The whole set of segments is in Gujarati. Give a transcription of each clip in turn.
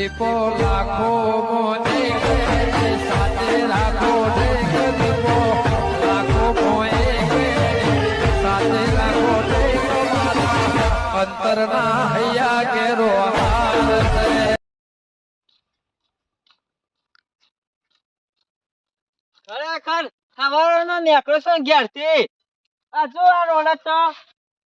દીપો લાખો મોને સાથે રાખો લાખો સાથે રાખો અંતરના હૈયા કેરો ખરેખર આ જો આ રોડ તો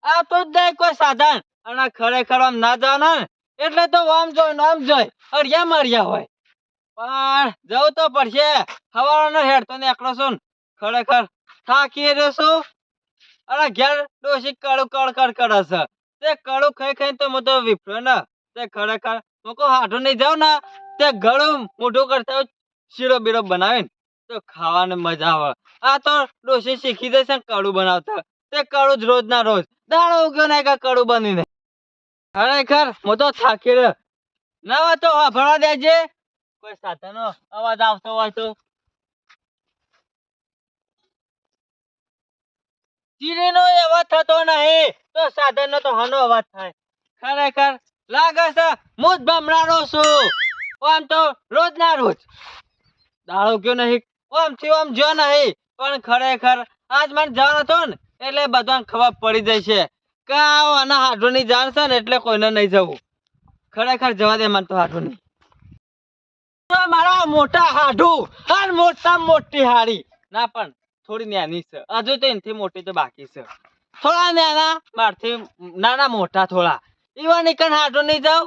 આવતો જ કોઈ સાધન, અને ખરેખર આમ ના જવાના એટલે તો આમ જોઈ આમ જોઈ અડિયા માર્યા હોય. પણ જવું તો પડશે. હવાનો હેડતો નીકળો એકલો ને. ખરેખર. થાકી રહ્યો છું અને ઘેર ડોસી કડું કડ કડ કરે છે. તે કડું ખાઈ ખાઈ તો હું તો વિફરો ને. તે ખરેખર હું કહું હાથું નહીં જાઉં ને. તે ગળું મોઢું કરતા શીરો બીરો બનાવીને તો ખાવાની મજા આવે. આ તો ડોસી શીખી જશે કડું બનાવતા. તે કડું જ રોજ ના રોજ. દાડો ઉગ્યો ને કડું બનીને. ખરેખર હું તો થાકી ના તો ભણવા દેજે. કોઈ સાધનો અવાજ આવતો હોય તો. રોજ ના રોજ. દાડો કયો નહીં. જો નહીં. પણ ખરેખર આજ મને જવાનું હતો ને, એટલે બધાને ખબર પડી જાય છે. કે આના હાડુની જાણ છે ને એટલે કોઈને નહીં જવું. ખરેખર જવા દે મને તો હાડું મારા મોટા હાડુ અને મોટા મોટી હાડી. ના, પણ થોડી નાની છે. હજુ તો એનથી મોટી તો બાકી છે. થોડા નાના, મારથી નાના મોટા થોડા. ઈવન ઈકન હાડું નહીં જાવ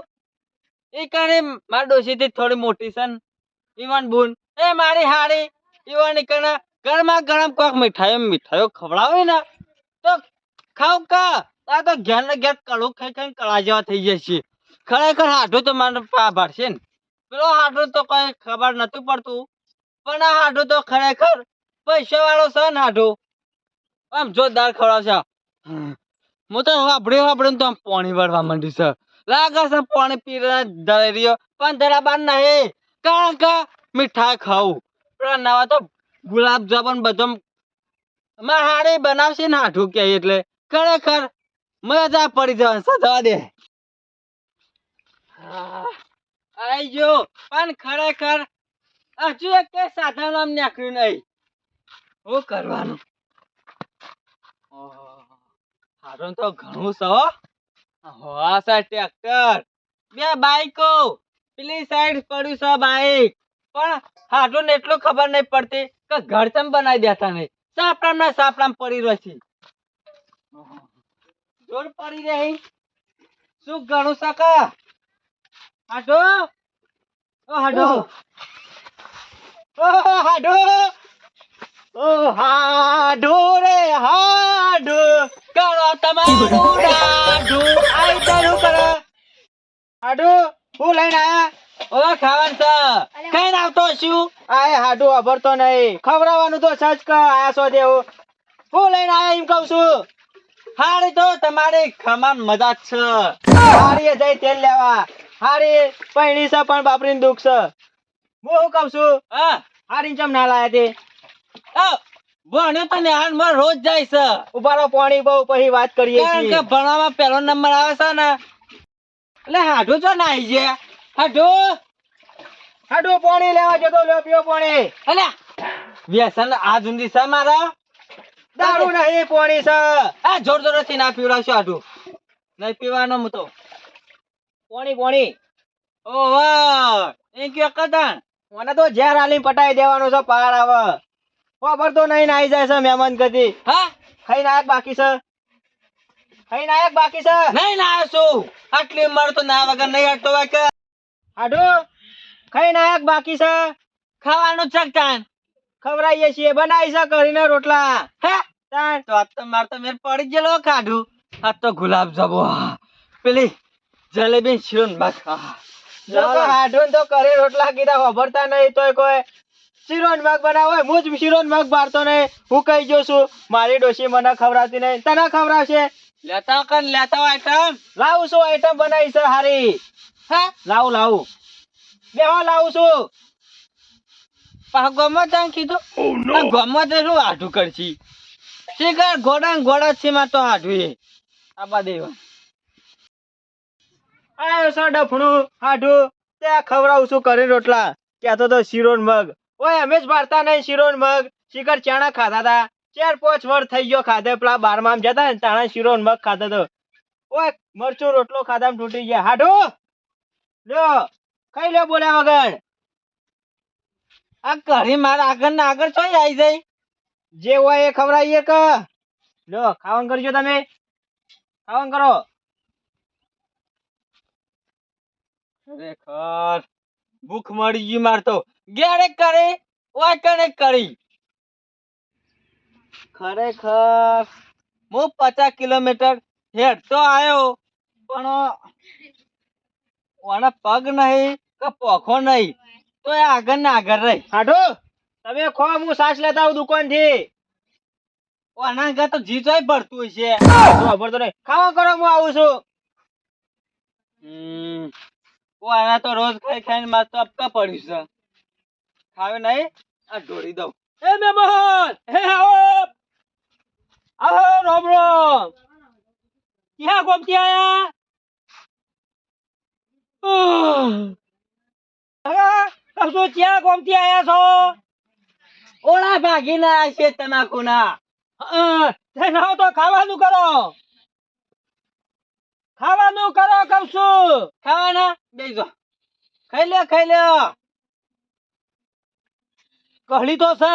ઈકન મારા ડોશીથી થોડી મોટી છે ઈવન બુન. એ મારી હાડી. ઈવન કને ગરમા ગરમ કોક મીઠાઈઓ મીઠાઈઓ ખવડાવે ને. તો ખાવ કા? તો ઘેર ને ઘેર કળો ખાઈ કળા જેવા થઈ જાય છે. ખરેખર હાડું તો મારે ભરશે ને. પેલો હાડું તો કઈ ખબર નતું પડતું. પણ આ હાડું તો ખરેખર પૈસા વાળો છે ને હાડું. આમ જોરદાર ખવડાવશે હું તો વાપડી વાપડી તો આમ પાણી વળવા માંડી છે. લાગે છે પાણી પી ધરી રહ્યો પણ ધરા બાર નહીં. કારણ કે મીઠાઈ ખાવું. પેલા નવા તો ગુલાબ જામુન બધો મારે બનાવશે ને હાઠું કે એટલે. ખરેખર મજા પડી જવાની સજવા દે. આઈ ગયો. પણ ખરેખર હજુ એક કે સાધન આમ નીકળ્યું નહીં. શું કરવાનું? હારું તો ઘણું સો હો. હા સર ટ્રેક્ટર. બે બાઈકો. પેલી સાઈડ પડ્યું છે બાઈક. પણ હાડું ને એટલું ખબર નહીં પડતી કે ઘર ચમ બનાવી દેતા નહીં. સાપરામ ના સાપડામ પડી રહ્યો છે જોર પડી રહી શું ગણું સકા હાડો? ઓ હાડો. ઓ હાડો. ઓ હાડો રે હાડો. કરો તમારું હાડો આઈ તારું કરો હાડુ હું લઈને આયા? ઓ ખાવાનું છે. કઈ આવતો શું આય હાડુ અભરતો નહીં. ખવડાવવાનું તો સચ ક આયા સો દેવું. હું લઈને આયા એમ કહું છું. હારી તો તમારી ખમાન મજા છે. હારી જઈ તેલ લેવા. હારી પૈણી છે પણ બાપરીને દુખ છે. હું શું કહું છું? હા. હારી ચમ ના લાયા તે? ભણ્યો તો હાલમાં રોજ જાય છે. ઉભારો પાણી બહુ પછી વાત કરીએ કારણ કે ભણવામાં પહેલો નંબર આવે છે ને એટલે હાડું જો ના આવી જાય. હાડું. હાડું પાણી લેવા જતો લ્યો પીઓ પાણી. અલ્યા. વ્યસન આ જુંદી છે મારા? દારૂ નહીં પોણી છે. આ જોર જોરથી ના પીવડાવશો આટું નહીં પીવાનો હું તો. પોણી પાણી. ઓ વાહ. એ કયો કદાન મને તો ઝેર આલી પટાઈ દેવાનો છે પાર આવે ખબર તો નહીં નાઈ જાય છે મહેમાન કદી. હા? ખાઈ નાયક બાકી છે. ખાઈ નાયક બાકી છે. નહીં ના છું. આટલી ઉંમર તો ના વગર નહીં હટતો વાક આડો ખાઈ નાયક બાકી છે. ખાવાનું તાન ખવડાવીએ છીએ બનાવી છે કરીને રોટલા. હે? તો આજ તો માર તો મેર પડી ગયેલો કાઢું આ તો ગુલાબ જબો પેલી જલેબી શીરોન હાડું તો કરી રોટલા કીધા ખબરતા નહીં તોય કોઈ. શીરોન મગ બનાવો હું જ શીરોન મગ બારતો નહીં. હું કહી જો છું મારી ડોશી મને ખવડાવતી નહીં. તને ખવડાવશે? લેતા કન લેતા આઈટમ લાવું છું આઈટમ બનાવી છે હારી. હા? લાવું લાવું. બેહો લાવું છું. તને કીધું આ ગમત શું આઢું કરશી? શીખર ગોડા ગોડા છે માં તો આઢું એ આ બા દેવા. આયો છે ડફણું આઢું. તે ખવડાવું છું કરી રોટલા. કહેતો તો શીરો મગ. ઓય અમે જ ભારતા નહીં શીરો મગ. શિખર ચાણા ખાધા તા. ચાર પાંચ વર્ષ થઈ ગયો ખાધે પેલા બારમા માં જતા ને તાણા શીરો મગ ખાધો તો. ઓય મરચું રોટલો ખાધા તૂટી ગયા. હાડો લ્યો ખાઈ લો બોલ્યા વગર. આ કરી માર આગળ ના આગળ છો આવી જાય? જે હોય એ ખવડાવીએ કે? લો, ખાવાનું કરજો તમે. ખાવાનું કરો. ખરેખર, ભૂખ મળી ગઈ માર તો. ગેરે કરે, ઓય કને કરી? ખરેખર, હું પચાસ કિલોમીટર હેડ તો આવ્યો પણ પગ નહીં કે પોખો નહીં? તો એ આગળ ના આગળ રહી. હાડો તમે ખો હું સાસ લેતા આવું દુકાનથી ઓના આગળ તો જીજોય ભરતું છે. ભરતો નહીં. ખાવા કરો હું આવું છું. તો રોજ ખાઈ ખાઈને માર તો અપકા પડ્યું છે. ખાવે નહીં? આ ઢોળી દઉં. એ મહેમાન! હે આવો! આવો રોમ રોમ! ક્યાં ગોમતી આયા? કશું ક્યાં ગોમતી આયા છો? ઓલા ભાગીના છે તમાકુના. ના તો ખાવાનું કરો. ખાવાનું કરો કહું છું. ખાવાના? બેસો ખાઈ લે ખાઈ લે કહલી તો છે.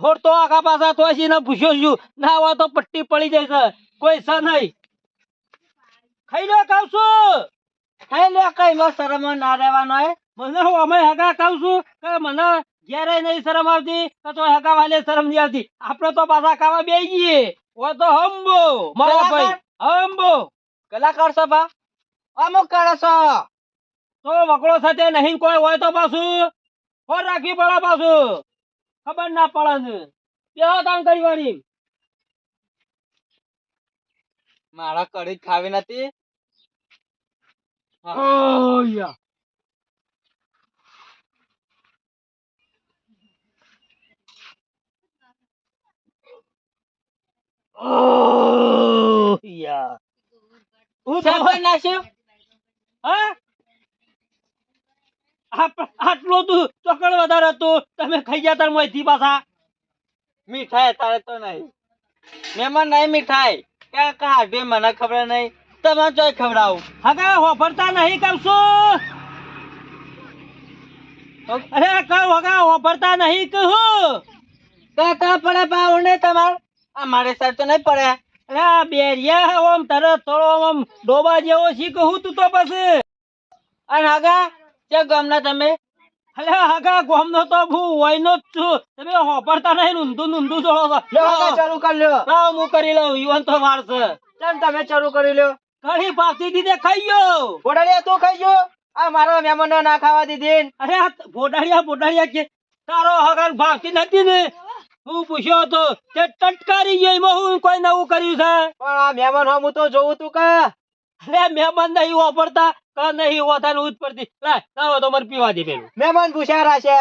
હોડ તો આખા પાછા તો ને પૂછ્યો છું. ના હોય તો પટ્ટી પડી જાય છે. કોઈ છે નહીં. ખાઈ લે કહું છું. ખાઈ લે કઈ માં શરમ ના રહેવાનો હે. મને હું અમે હગા કહું છું કે મને ઘેરે નહીં શરમ આવતી તો તો હગા વાલે શરમ નહીં આવતી. આપણે તો પાછા ખાવા બે જઈએ ઓ તો હંબો. મારો ભાઈ. હંબો. કલાકાર બા અમુક કરો છો. તો વકડો સાથે નહીં કોઈ હોય તો પાછું. ફોન રાખવી પડે પાછું. ખબર ના પડે કેવો કામ કરી વાળી મારા કઢી ખાવી નથી. હું તો ચોકડ વધારે હતું, તમે ખાઈ ગયા તાર પાછા. મીઠાઈ તારે તો નહીં. મહેમાન નહીં મીઠાઈ. ક્યાં કા બે મને ખબર નહીં. તમે ચોય ખવડાવું. હગા હોફરતા નહીં કરશું. અરે, કહું હવે હોફરતા નહીં કહું. કાકા, પડે બાવને ને અમારે સર તો નહીં પડે. અરે આ બેરિયા ઓમ તરત થોડો ઓમ ડોબા જેવો શીખું તું તો પછી? અને હગા કે ગામના તમે? અલે હગા ગામનો તો હું વયનો જ છું. તમે હોપડતા નહીં ઊંધું ઊંધું જોડો છો. ચાલુ કરી લ્યો. લાવ હું કરી લઉં યુવાન તો મારશે કેમ તમે ચાલુ કરી લ્યો? ઘણી પાછી દીધે ખાઈ ગયો. ભોડાડિયા તું ખાઈ ગયો? આ મારો મહેમાનો ના ખાવા દીધી અરે ભોડાળિયા ભોડાળિયા કે તારો હગર ભાગતી નથી ને. હું પૂછ્યો હતો તે ટટકારી ગયો એમાં હું કોઈ નવું કર્યું છે? પણ આ મહેમાન હું તો જોઉં તું કે. અરે મહેમાન નહીં વાપરતા કે નહીં હોતા ઉજ પડતી. લાય લાવો તો મને પીવા દે પેલું. મહેમાન પૂછ્યા છે.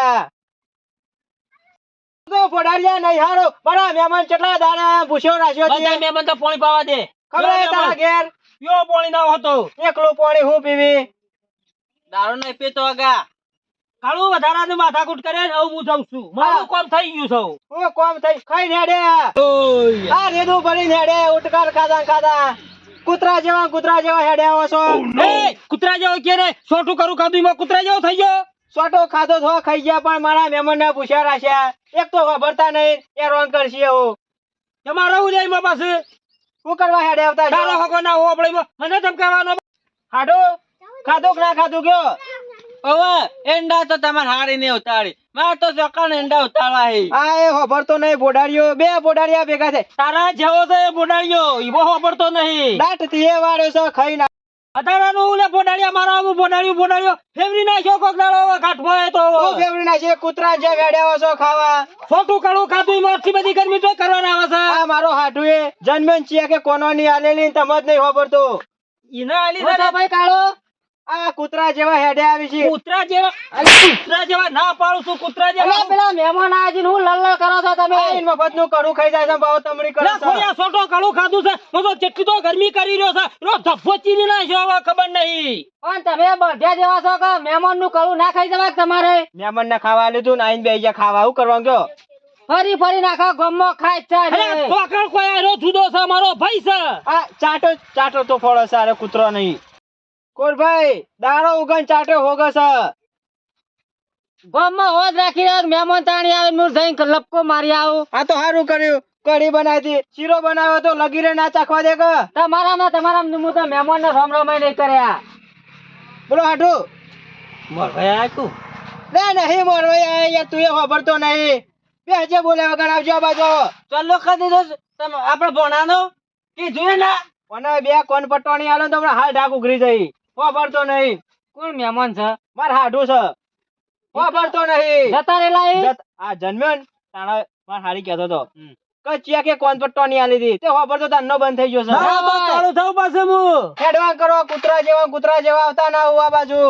તો પડાલ્યા નહીં હારો. મારા મહેમાન કેટલા દાડા પૂછ્યો રાખ્યો છે. મહેમાન તો પાણી પાવા દે. ખબર તારા ઘેર? પીવો પાણી ના હતો. એકલું પાણી હું પીવી? દારૂ નહીં પીતો આગા. કાળું વધારાનું માથાકૂટ કરે ને હવે હું જાઉં છું. મારું કોમ થઈ ગયું છે હું કોમ થઈ ખાઈ નેડે આ રેડું ભરી નેડે ઉટકાર ખાધા ખાધા. કૂતરા જેવા કૂતરા જેવા હેડે આવો છો. કૂતરા જેવો કે રે? સોટું કરું ખાધું માં કૂતરા જેવો થઈ ગયો? સોટો ખાધો થો ખાઈ ગયા પણ મારા મહેમાન ને પૂછ્યા રાખ્યા એક તો ખબરતા નહીં એ રોંગ કરશે હું તમારો હું જાય એમાં પાસે શું કરવા હેડે આવતા તારો હકો ના હો આપણે મને ધમકાવાનો હાડો. ખાધો કે ના ખાધું કયો હવે એંડા તો તમારે હારી ને ઉતારી. મારે તો ચોક્કસ એંડા ઉતારવા હે. આ એ હોભરતો નહીં બોડાડીઓ બે બોડાડિયા ભેગા છે તારા જેવો છે એ બોડાડ્યો ઈવો હોભરતો નહીં. દાટથી એ વાળ્યો છે ખાઈ ના. અતારાનું ઉલે બોડાડિયા મારા આવું બોડાડ્યું બોડાડ્યો ફેવરી નાખ્યો કોક દાડો કાઠમાં એ તો ફેવરી નાખ્યો કૂતરા જે વેડ્યા છો ખાવા. ખોટું કડું ખાધું મોરથી બધી ગરમી તો કરવાના આવે છે. આ મારો હાડું એ. જન્મેન છીએ કે કોનો ની આલેલી તમ જ નહીં હોભરતો ઈના આલી દાદા ભાઈ કાળો. આ કૂતરા જેવા હેડે આવી છે. કૂતરા જેવા અરે કૂતરા જેવા ના પાડું છું કૂતરા જેવા. અરે પેલા મહેમાન આયા હું લલ લલ કરો છો તમે? આ મફતનું કડું ખાઈ જાય છે ભાવ તમરી કરો છો. ના સોટો કડું ખાધું છે? હું તો જેટલી તો ગરમી કરી રહ્યો છે. એનો ધબ્બો ના નાખ્યો હવે ખબર નહીં. પણ તમે બધા જેવા છો કે મહેમાનનું કળું ના ખાઈ જવાય તમારે? મહેમાન ને ખાવા લીધું ને આઈને ગયા ખાવા હું કરવાનું ગયો? ફરી ફરી નાખો ગમો ખાય જ છે અરે ને. કોઈ આરો જુદો છે મારો ભાઈ છે. આ ચાટો ચાટો તો ફોડો છે અરે કૂતરો નહીં. કોરભાઈ દાડો ઉગન ચાટો હોગો છે. ગમો હોજ રાખી રહ્યો મહેમાન તાણી આવે જઈને લપકો મારી આવું. આ તો સારું કર્યું. કઢી બનાવી શીરો બનાવ્યો તો લગીરે ના ચાખવા દે કે? તમારામાં તમારામાં હું તો નહીં કર્યા. બોલો હાટુ. મારો ભાઈ આયકું ના નહીં મોરભાઈ આ યાર તું એ ખબરતો નહીં. બે હજે બોલે વગર આવજો આ બાજુ. ચાલો. તમે આપણે ભણાનો? કીધું ના. અને બે કોન પટવાની આલો તો હમણાં હાલ ઢાક ઉઘરી જઈ. ખબરતો નહીં. કોણ મહેમાન છે? માર હાડું છે. ખબરતો નહીં. જતા રેલા એ? આ જન્મ્યો ને તાણા માર હારી કહેતો તો કચિયા કે કોણ પટવાની આલી દી તે ખબરતો તારનો બંધ થઈ ગયો છે. ના, તો ચાલુ થવું પાસે હું હેડવાન કરો કૂતરા જેવા કૂતરા જેવા આવતા ના હોવા આ બાજુ.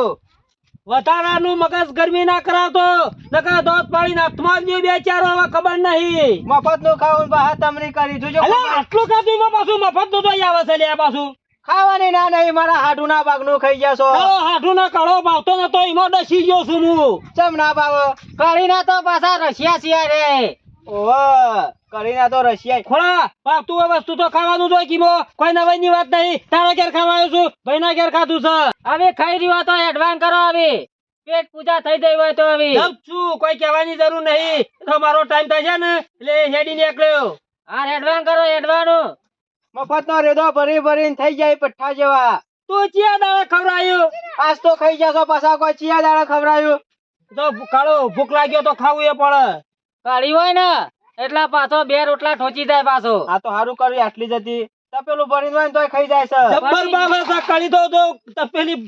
વધારાનું મગજ ગરમી ના કરાવતો નકા દોત પાડીને હાથમાં જ બે ચાર હવે ખબર નહીં. મફતનું ખાવું બહાર તમરી કરી જોજો આટલું ખાધું પાછું મફતનું તો આવે છે લે પાછું ખાવાની ના નહીં મારા હાડું ના ભાગનું ખાઈ જશો કાળો હાથું ના કાળો ભાવતો નતો એમાં ડસી ગયો છું હું. ચમ ના ભાવ? કળી ના તો પાછા રશિયા સિયા રે. ઓહ કરીને તો રશિયા ખોળા ભાવતું હોય વસ્તુ તો ખાવાનું જોઈએ કીમો. કોઈ નવાઈ ની વાત નહીં. તારા ઘેર ખાવા આવ્યો છું ભાઈ ના ઘેર ખાધું છે. હવે ખાઈ રહ્યો તો એડવાન્સ કરો હવે. પેટ પૂજા થઈ ગઈ હોય તો હવે. જમ છું કોઈ કહેવાની જરૂર નહીં. તો મારો ટાઈમ થાય છે ને એટલે હેડી નીકળ્યો. હા એડવાન્સ કરો એડવાન્સ મફત નો રેદો ભરી ભરીને થઈ જાય પઠ્ઠા જેવા. તું ચિયા દાડા ખવડાયું? આજ તો ખાઈ જશો પાછા કોઈ ચિયા દાડા ખવડાયું? તો કાળો ભૂખ લાગ્યો તો ખાવું એ પડે. કાળી હોય ને એટલા પાછો બે રોટલા ઠોચી જાય પાછો. આ તો સારું કર્યું આટલી જતી તપેલું ભરીને હોય ને તોય ખાઈ જાય છે. જબ્બર બાબા છે કળી તો તો તપેલી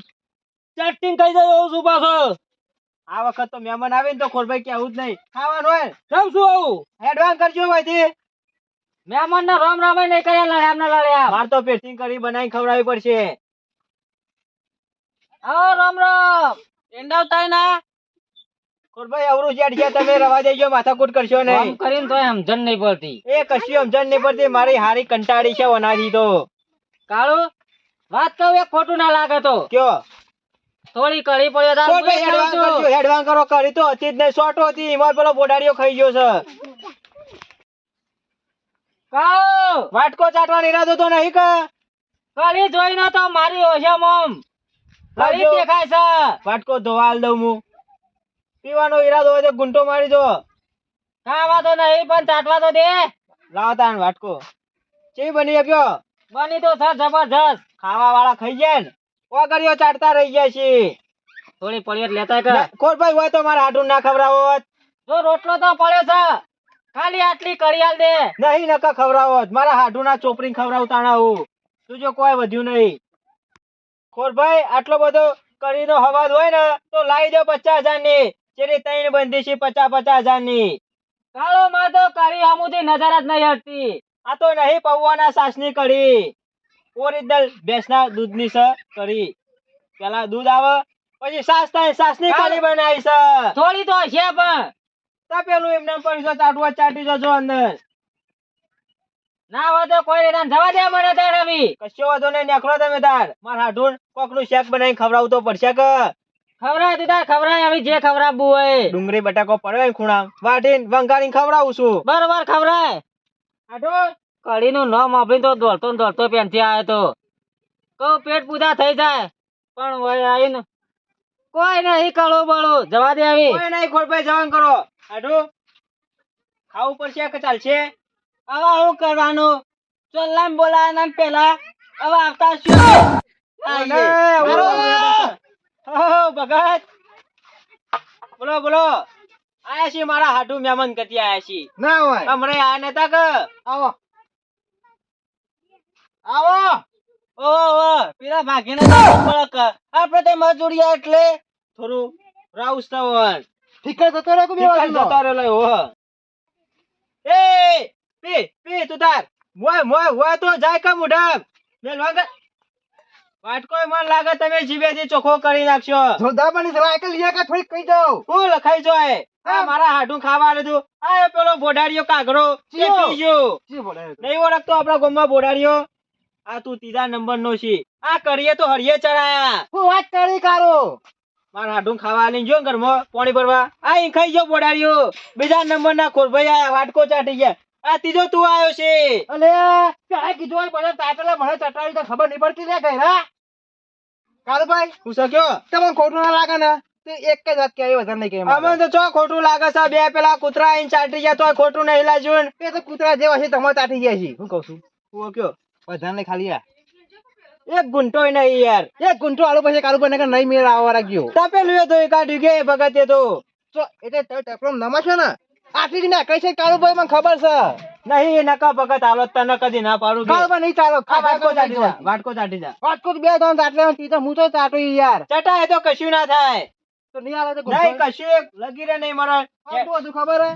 ચટણી ખાઈ જાય એવું છું પાછો. આ વખત તો મહેમાન આવે ને તો ખોરભાઈ કેવું જ નહીં. ખાવાનું હોય જાઉં છું આવું. એડવાન્સ કરજો ભાઈથી. મહેમાન ને રામ રામ નહીં કર્યા લડ્યા એમને લડ્યા માર તો પેસ્ટિંગ કરી બનાવી ખવડાવી પડશે. આવો રામ રામ. એંડાવતા ના ખોરભાઈ અવરું જેડ છે તમે રવા દેજો માથાકૂટ કરશો આમ કરીને તો સમજણ નહીં પડતી. એ કશી સમજણ નહીં પડતી? મારી હારી કંટાળી છે વનાથી તો. કાળુ વાત કહું એક ખોટું ના લાગે તો. કયો? થોડી કળી પડ્યો હેડવાન કરું કરી તો હતી જ નહીં. શોર્ટ હતી એમાં પેલો બોડાડીઓ ખાઈ ગયો છે. વાટકો ચાટવાનો ઈરાદો તો નહીં કે? કળી જોઈને તો મારી ઓછામાં કળી લાવજો. દેખાય છે. વાટકો ધોવાલ દઉં હું. પીવાનો ઈરાદો હોય તો ગુંટો મારી દો ખાવા વાતો નહીં પણ ચાટવા તો દે. લાવો તાણ વાટકો. ચેવી બની ગયો? બની તો સર જબરજસ્ત. ખાવા વાળા ખાઈ જાય ને? ઓગળીઓ ચાટતા રહી જાય છે. થોડી પડિયત લેતા કે? ના, ખોરભાઈ હોય તો મારા હાડું ના ખવડાવો જો રોટલો તો પડ્યો છે. ખાલી આટલી કરિયાલ દે. નહીં નકા ખવરાવો મારા હાડું ના ચોપડી ખવડાવું તાણા હું તું જો કોઈ વધ્યું નહીં. ખોરભાઈ આટલો બધો કરીનો હવાજ હોય ને તો લાવી દો પચાસ હજારની ચેરી ત્રણ બંધી છે પચાસ પચાસ હજારની કાળો માં તો કળી હમુથી નજર જ નહીં હટતી. આ તો નહીં પૌવાના સાસની કઢી. ઓરિજિનલ ભેંસના દૂધની છે કઢી. પેલા દૂધ આવે પછી સાસ થાય સાસની કઢી બનાવી છે. થોડી તો છે પણ. હોય ડુંગળી, બટાકો પડે ખૂણા વાટીને વંગારીને ખવડાવું છું. બરોબર, ખવડાય. હાડું? કઢી નું નામ આપીને તો દોડતો ને દોડતો પેનથી આવ્યો તો. કહું, પેટ પૂજા થઈ જાય. પણ આવીને કોઈ નહીં, કળો બળો. જવા દે આવી. કોઈ નહીં ખોરભાઈ જવાન કરો. હાડું? ખાવું પડશે કે ચાલશે? હવે આવું કરવાનું? ચોલ્લામ બોલાવાના પેલા હવે આવતા ભગત. બોલો બોલો. આયા છીએ મારા હાડું મહેમાન ગતિ આયા છીએ. ના હોય. હમણે આયા નતા કે? આવો. આવો. ઓહો પેલા ભાગીને આપણે તો મજૂરી એટલે થોડું રાઉસ થવન ઠીક જતો રહે ઠીક જ જતો રહેલો એવો હ. એ પી પી તું તાર મોય મોય હોય તો જાય કે મુઢા મેલ વાંગ વાટકોય મન લાગે તમે જીભેથી ચોખ્ખો કરી નાખશો જોધાબાની સાયકલ લીયા કા થોડી કહી દઉં હું લખાઈ જોય આ મારા હાડું ખાવા લીધું આ પેલો બોડાડીયો કાગડો એ ચિયો? પી ગયો. જી નહીં ઓળખતો આપણા ગામમાં બોડાડીયો આ તું ત્રીજા નંબર નો છે આ કરીએ તો હરિયે ચડાયા હું વાત કરી કારો મારા હાડું ખાવા લઈને જો ઘરમાં પાણી ભરવા. આ ખાઈ જો બોડાડ્યો બીજા નંબર ના ખોરભાઈ આ વાટકો ચાટી ગયા. આ ત્રીજો તું આવ્યો છે. અલે પેલા કીધું હોય બધા તાટલા મને ચટાવી તો ખબર નહીં પડતી લે ગયરા કારુભાઈ હું શક્યો તમને ખોટું ના લાગે ને? તો એક જ વાત કહેવી વધારે નહીં કહેવાય અમે તો ચો ખોટું લાગે છે બે પેલા કૂતરા આઈને ચાટી ગયા તોય ખોટું નહીં લાજ્યું એ તો કૂતરા જેવા છે તમે તાટી ગયા છે. હું કહું છું. હું કયો વધારે ખાલી આ. એક ગુંટોય નહીં યાર. એક ગુંઠો આલુ પછી કારુભાઈ ને નહીં મેળ આવવા રાખ્યો તપેલું તો એ કાઢ્યું કે ભગત એ તો એટલે તમે નમા છો ને? આટલી જ ના કઈ છે કારુભાઈ મને ખબર છે? નહીં નકા ભગત આલો તને કદી ના પાડું કે. કારુભાઈ નહીં ચાલો વાટકો ચાટી જા વાટકો ચાટી જા. વાટકો બે ત્રણ ચાટલે તી તો હું તો તાટો યાર. એ તો કશું ના થાય. તો નહીં તો નહીં કશું લગી રે નહીં મરે આટલું ખબર હે?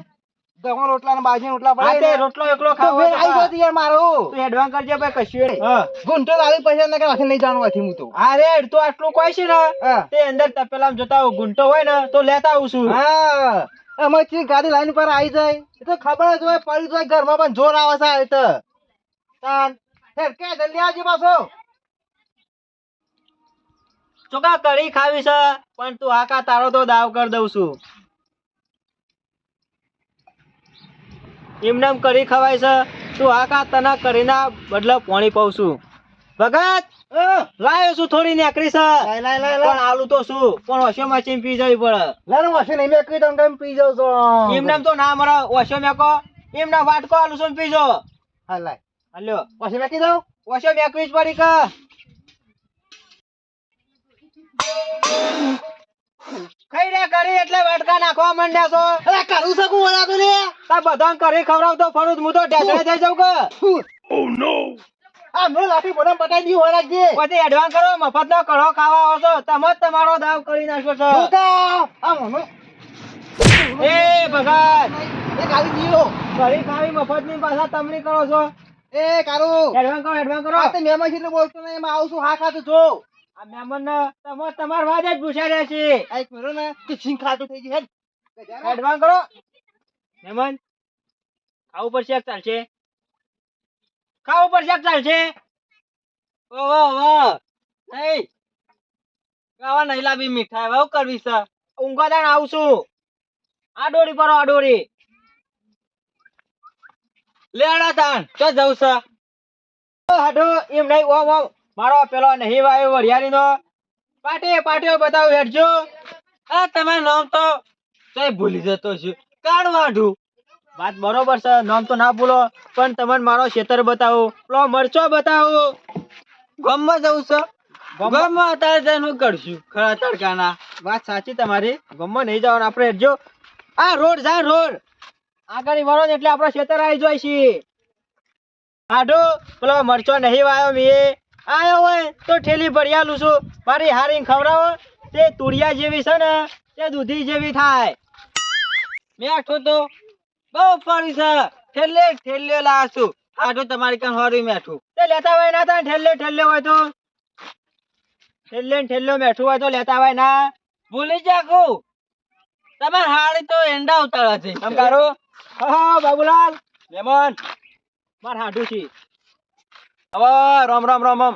ગવા રોટલા ને બાજી રોટલા પડે રોટલો એકલો ખાવો આઈ ગયો યાર મારો. તું એડવાન્સ કરજે ભાઈ કશું ગુંઠો લાવી પૈસા ને કે નહીં જાણવા થી હું તો. અરે તો આટલું કોઈ છે ને? તે અંદર તપેલામાં જોતા આવું ગુંટો હોય ને તો લેતા આવું છું. હા. અમે ચી ગાડી લાઈન પર આવી જાય? એ તો ખબર જ હોય પડી જાય ઘરમાં પણ જોર આવે છે તો તાન. હેર કે જલ્દી આવજે પાછો. ચોકા કઢી ખાવી છે પણ તું આકા તારો તો દાવ કરી દઉં છું. એમને કરી ખવાય છે તું આકા તને કરીના બદલે પોણી પાઉં છું? ભગત લાયો છું થોડી નેકરી છે. પણ આલુ તો શું? પણ વોશો મશીન પી જવી પડે. લાય વાસે નહીં મેં કહી દઉં કેમ પી જાવ છો? એમને તો ના મરે વોશો મેકો એમને વાટકો આલુ છું પી પીજો હા લાય. હાલ્યો. વાસે મેં કીધું વોશો મેકવી જ પડી કે? ખાઈ રે કરી? એટલે વાટકા નાખવા માંડ્યા છો? અરે કરું શકું ઓલા તો લે તાર બધાને કરી ખવડાવતો ફરું હું તો ઢેસડે થઈ જાઉં કે. આ મેં લાઠી બોડા પટાઈ દી હોય રાખજે. પછી એડવાન્સ કરો મફત નો કઢો ખાવા આવો છો તમે તમારો દાવ કરી નાખો છો તું આ મનો. એ ભગત એ ગાલી દીયો કરી ખાવી મફતની પાછા તમરી કરો છો. એ કારું. એડવાન્સ કરો એડવાન્સ કરો. આ તો છે બોલતો નહીં એમાં આવશું હા ખાતું જો ને તમે તમાર વાત જ પૂછ્યા રહ્યા છે એક મેરો ને કે ખાતું થઈ ગયું હેડ એડવાન્સ કરો. મહેમાન ખાવું પડશે એક ચાલશે. ખાવું પડશે એક ચાલશે. ઓ વાહ વાહ. નહીં ખાવા નહીં લાવી મીઠાઈ. વાવ કરવી છે? ઊંઘવા દાણ આવશું આ ડોરી પર આ ડોરી. લેડા તાણ તો જવું છે. હાડો એમ નહીં ઓમ ઓમ. મારો પેલો નહીં વાયો વરિયાળી નો પાટે પાટ્યો બતાવું હેડજો આ તમારું નામ તો કઈ ભૂલી જતો છું. કાઢવાઢું વાત બરોબર છે નામ તો ના ભૂલો પણ તમને મારો ખેતર બતાવો. પેલો મરચો બતાવો. ગામમાં જવું છે? ગામમાં અત્યારે જઈને હું કરશું ખરા તડકાના. વાત સાચી તમારી ગામમાં નહીં જવાનું આપણે હેડજો આ રોડ જા રોડ. આગળ વળો એટલે આપણો ખેતર આવી જાય છે. આઢો પેલો મરચો નહીં વાયો મીએ. આયો હોય તો ઠેલી ભરિયાલું છું. મારી હારીને ખવડાવો. તે તુરિયા જેવી છે ને, તે દૂધી જેવી થાય. મેઠું તો. બહુ ફરી છે. ઠેલે ઠેલે લાવશું. આઠો તમારી કાન હોરી મેઠું તે લેતા હોય ના થાય ઠેલે ઠેલે હોય તો. ઠેલે ઠેલ્લો મેઠું હોય તો લેતા હોય ના. ભૂલી જાકુ તમાર હાડી તો એંડા ઉતાળા છે. એમ કરો હા, બાબુલાલ. મેમન માર હાડું છે. હવે રામ રામ રામ રામ.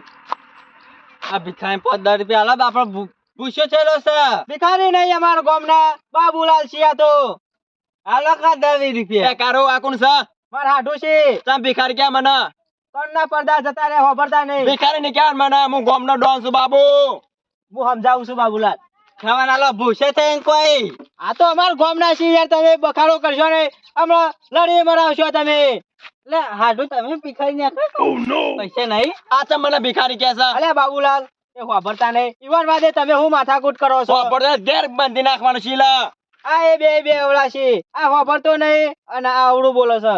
આ ભિખારી પંદર રૂપિયા આલા આપડે પૂછ્યો છે. ભિખારી નહીં અમારા ગામના. બાબુલાલ છે તો કા દવી રૂપિયા? કારો આ કોણ છે? માર હાઠું છે. તમે ભિખારી ક્યાં મને? કણના પડદા જતા રે હોભરતા નહીં. ભિખારી ને ક્યાં મને? હું ગામનો ડોન છું બાબુ. હું સમજાવું છું બાબુલાલ. ખાવાના લો ભૂસે થઈ કોઈ? આ તો અમાર ગામના છે યાર તમે બખાડો કરશો ને હમણાં લડી મરાવશો તમે. લે હાડું તમે ભિખારી નાખો પૈસા નહીં? આ તો મને ભિખારી કે છે? અલે બાબુલાલ એ હોભરતા નહીં. ઈવન વાદે તમે હું માથાકૂટ કરો છો? હોભરતા ઘેર બાંધી નાખવાનું શીલા. આ એ બે બે અવળા છે આ હોભરતો નહીં અને આ અવળું બોલે છે.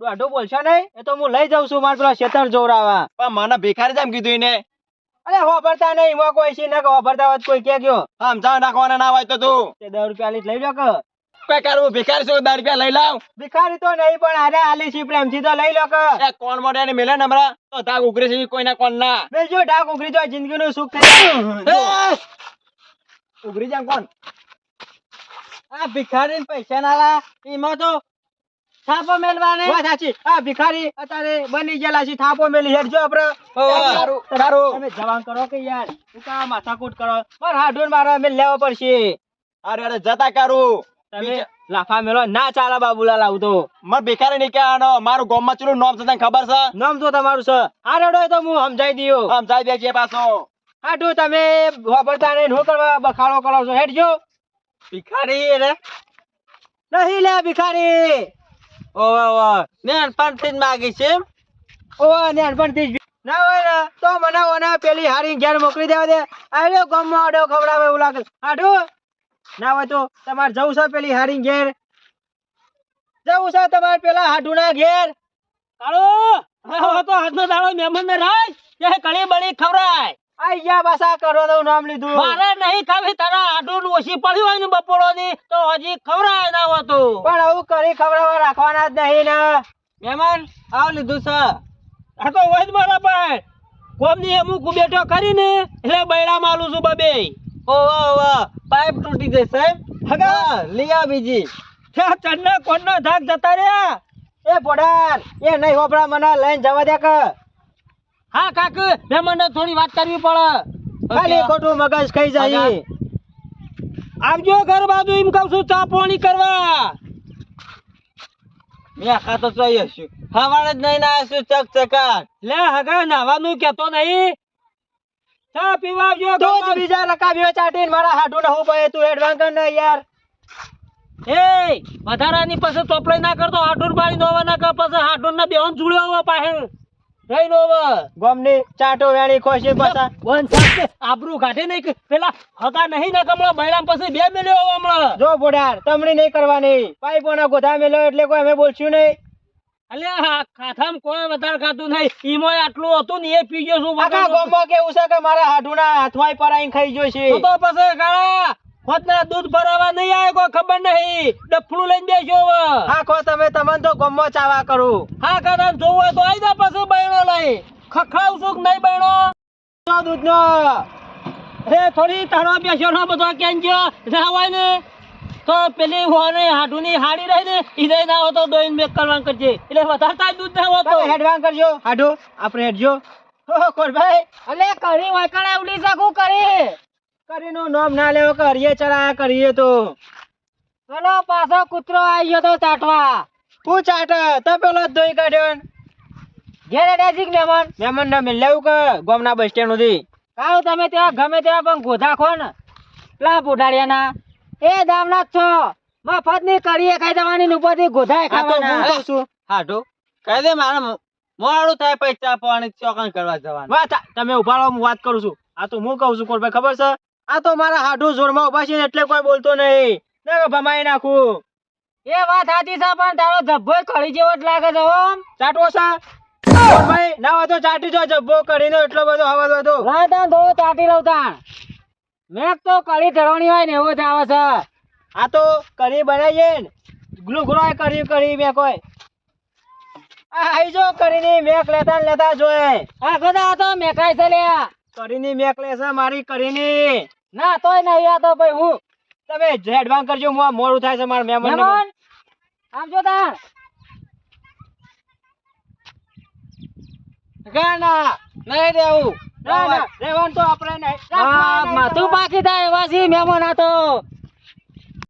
દોઢો બોલશો નહીં? એ તો હું લઈ જાઉં છું મારે પેલા શેતર પણ મને ભિખારી જેમ કીધું એને. અરે વાપરતા નહીં. એમાં કોઈ છે ને વાપરતા હોભરતા હોય કોઈ કે ગયો. સમજાવ નાખવાના ના હોય તો તું. તે દસ રૂપિયા લીધ લઈ લો કે. કોઈ કરું ભિખારી સો દસ રૂપિયા લઈ લાવ. ભિખારી તો નહીં પણ આરે આલી છે પ્રેમથી તો લઈ લો કે. કોણ મોઢે ને મેલે નમરા તો તાગ ઉઘરે છે કોઈના કોણ ના. બેજો ડાક ઉઘરી તો જિંદગીનું સુખ ઉઘરી જા કોણ? આ ભિખારી પૈસા ના લા એમાં તો થાપો મેલવાને વાત સાચી. આ ભિખારી અત્યારે બની ગયેલા છે થાપો મેલી. હેડજો આપડે તારું તારું તમે જવાન કરો કે યાર? હું કા માથાકૂટ કરો? માર હાડુન મારા મેલ લેવો પડશે. અરે અરે જતા કરું. તમે લાફા મેલો ના ચાલે બાબુલાલ આવું તો. માર ભિખારી નહીં કહેવાનો. મારું ગામમાં ચેલું નામ છે તને ખબર છે? નામ તો તમારું છે. આ રડો તો હું સમજાઈ દઉં. સમજાઈ દેજે પાછો. હાડું તમે વાપરતા નહીં હું કરવા બખાડો કરો છો? હેડજો ભિખારી રે નહીં લે ભિખારી. ઓવે ઓવે. નાનપણથી જ માગી છે એમ? ઓ નાનપણથી જ ના હોય ને તો મને ઓને પેલી હારી ઘેર મોકલી દેવા દે. આવ્યો ગામમાં આડો ખવડાવે એવું લાગે ના હોય તો તમારે જવું છે પેલી હારી ઘેર? જવું છે તમારે પેલા હાડુના ઘેર? કાળો હવે તો આજનો દાડો મહેમાન ને રાખ તે કળી બળી ખવરાય આઈ ગયા કરો તો નામ લીધું. મારે નહીં ખાવી તારા આડું ઓછી પડ્યું હોય ને બપોરો ની તો હજી ખવરાય ના હોતું પણ આવું કરી ખવડાવવા રાખવાના જ નહીં ને. મહેમાન આવ લીધું છે. આ તો હોય જ મારા ભાઈ કોમની અમુક બેઠો કરીને એટલે બૈડા માલું છું બબે. ઓવા ઓવા પાઇપ તૂટી જશે હગા. લીયા બીજી. ત્યાં ચડના કોણના ધાક જતા રહ્યા. એ પોડાર એ નહીં હોપડા મને લઈને જવા દે કે. હા કાક મહેમાન થોડી વાત કરવી પડે. ખાલી ખોટું મગજ ખાઈ જાય. આવજો ઘર બાજુ એમ કહું છું ચા પાણી કરવા. મેં આખા તો ચોઈ હશું હવારે જ નહીં ના હશું ચક ચકાટ લે હગા નાવાનું કેતો નહીં. ચા પીવા આવજો તો જ બાજુ. રકાવ્યો ચાટીને. મારા હાડું ના હોય તું એડવાન્સ કર ને યાર. એ વધારાની પાસે ચોપડાઈ ના કરતો હાડું પાણી નોવા ના કર. પછી હાડું ના બેહન જુડ્યો હવે પાહે. રહી નોવ ગોમની ચાટો વેણી ખોશી પાછા. વન સાથે આબરૂ કાઢે નહીં કે પેલા હગા નહીં ના કમળો બૈરામ પછી બે મેલ્યો હમણાં. જો બોડાર તમણી નહીં કરવાની. પાઇપોના ગોધા મેલો એટલે કોઈ અમે બોલશું નહીં. અલ્યા આ કોઈ વધારે ખાતું નહીં. ઈમો આટલું હતું ને એ પી ગયો છું આખા. ગામમાં કેવું છે કે મારા હાડુના હાથમાં પરાઈ ખાઈ ગયો છે? તો પછી કાળા ખોતના દૂધ ભરાવા નહીં આવે કોઈ ખબર નહીં. ડફલું લઈને બેસ્યો હવે. ખો તમે તમને તો ગામમાં ચાવા કરું. હા કાકા જોવું હોય તો આવી જા પછી બહેણો લઈ. ખખડાવ છું કે નહીં બહેણો? દૂધનો. એ થોડી તારો બેસ્યો બધો કેમ ગયો રાવાય ને તો પેલી હોને હાડુની હાડી રહી ને ઈદે ના હોતો દોઈન બેક કરવાનું કરજે. એટલે વધારતા દૂધ ના હોતો. હેડવાન કરજો. હાડો આપણે હેડજો ઓહો, કોરભાઈ. અલે કરી વાકણે ઉડી શકું કરી. કરીનું નામ ના લેવો કરીએ હરિયે ચરાયા કરીએ તો. પેલો પાછો કૂતરો આવી ગયો તો ચાટવા. હું ચાટ તો પેલો દોઈ કાઢ્યો ને. ઘેરે ડેજીક મહેમાન. મહેમાન ને મિલ લેવું કે ગોમના બસ સ્ટેન્ડ સુધી? કાઉ તમે ત્યાં ગમે ત્યાં પણ ગોધા ખો ને. પેલા બુઢાડિયાના એ દામનાથ છો મફતની કરીએ ખાઈ દેવાની ઉપરથી ગોધાય હું ખાવાના. છું. હાડો કહી દે મારા મોડું થાય પૈસા પાણી ચોકન કરવા જવાનું. વાત તમે ઊભા રહો હું વાત કરું છું. આ તો હું કહું છું કોરભાઈ ખબર છે? આ તો મારા હાડું જોરમાં ઊભા છે એટલે કોઈ બોલતો નહીં. ને ભમાઈ નાખું. એ વાત સાચી છે પણ તારો ધબ્બો કળી જેવો જ લાગે છે ઓમ ચાટવો છે? ભાઈ ના વાતો ચાટી જો જબ્બો કરીને એટલો બધો હવા બધો રાતા દો ચાટી લઉં તાણ. મેં તો કળી ધરવાની હોય ને એવો જ આવે છે. આ તો કરી બનાવીએ ને. ગ્લુગરો કરી કરી મેં કોઈ. આવી જો કરીને મેક લેતા લેતા જોએ આ ગધા તો મેકાય છે લ્યા કરીને મેક લેશે મારી કરીને ના તોય નહીં આ તો ભાઈ હું. તમે એડવાન્સ કરજો મોડું થાય છે મારા મહેમાન મહેમાન આમ જો તાણ. ના નહીં રહેવું ના ના રહેવાનું તો આપણે નહીં. માથું પાકી થાય એવા છીએ મહેમાન આ તો.